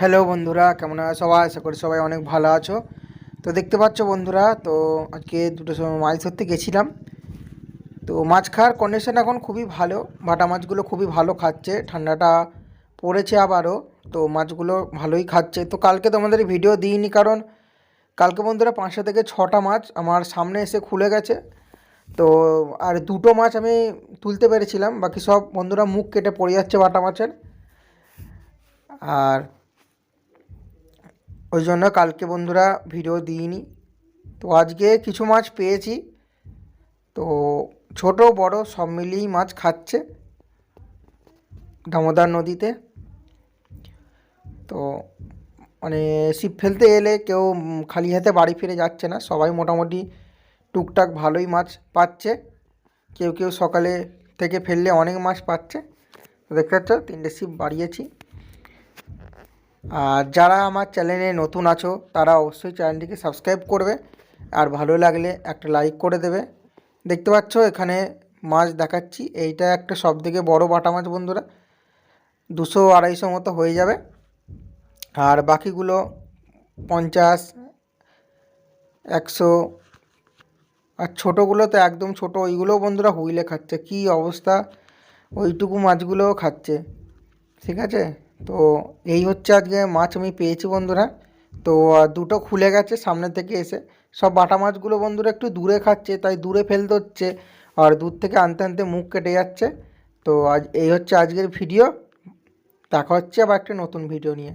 Hello বন্ধুরা, কেমন আছো? সবাই, আশা করি সবাই অনেক ভালো আছো। তো দেখতে পাচ্ছ বন্ধুরা, তো আজকে দুটো সময় মাছ ধরতে গেছিলাম। তো মাছ খাওয়ার কন্ডিশন এখন খুবই ভালো, বাটা মাছগুলো খুবই ভালো খাচ্ছে, ঠান্ডাটা পড়েছে আবারও, তো মাছগুলো ভালোই খাচ্ছে। তো কালকে তোমাদের ভিডিও দিইনি, কারণ কালকে বন্ধুরা পাঁচশো থেকে ছটা মাছ আমার সামনে এসে খুলে গেছে। তো আর দুটো মাছ আমি তুলতে পেরেছিলাম, বাকি সব বন্ধুরা মুখ কেটে পড়ে যাচ্ছে বাটা মাছের। আর ওই জন্য কালকে বন্ধুরা ভিডিও দিইনি। তো আজকে কিছু মাছ পেয়েছি। তো ছোট, বড় সব মিলিয়েই মাছ খাচ্ছে দামোদর নদীতে। তো মানে ছিপ ফেলতে এলে কেউ খালি হাতে বাড়ি ফিরে যাচ্ছে না। সবাই মোটামুটি টুকটাক ভালোই মাছ পাচ্ছে। কেউ কেউ সকালে থেকে ফেললে অনেক মাছ পাচ্ছে। দেখতে পাচ্ছ, তিনটে ছিপ বাড়িয়েছি। আর যারা আমার চ্যানেলে নতুন আছো, তারা অবশ্যই চ্যানেলটিকে সাবস্ক্রাইব করবে। আর ভালো লাগলে একটা লাইক করে দেবে। দেখতে পাচ্ছ, এখানে মাছ দেখাচ্ছি। এইটা একটা সব থেকে বড়ো বাটা মাছ, বন্ধুরা। দুশো আড়াইশো মতো হয়ে যাবে। আর বাকিগুলো পঞ্চাশ, একশো, আর ছোটোগুলো তো একদম ছোটো। ওইগুলোও বন্ধুরা হুইলে খাচ্ছে। কী অবস্থা? ওইটুকু মাছগুলোও খাচ্ছে। ঠিক আছে? তো এই হচ্ছে আজকে মাছ আমি পেয়েছি বন্ধুরা। তো দুটো খুলে গেছে সামনে থেকে এসে। সব বাটা মাছগুলো বন্ধুরা একটু দূরে খাচ্ছে, তাই দূরে ফেলতে হচ্ছে। আর দূর থেকে আনতে আনতে মুখ কেটে যাচ্ছে। তো আজ, এই হচ্ছে আজকের ভিডিও। দেখা হচ্ছে আবার একটা নতুন ভিডিও নিয়ে।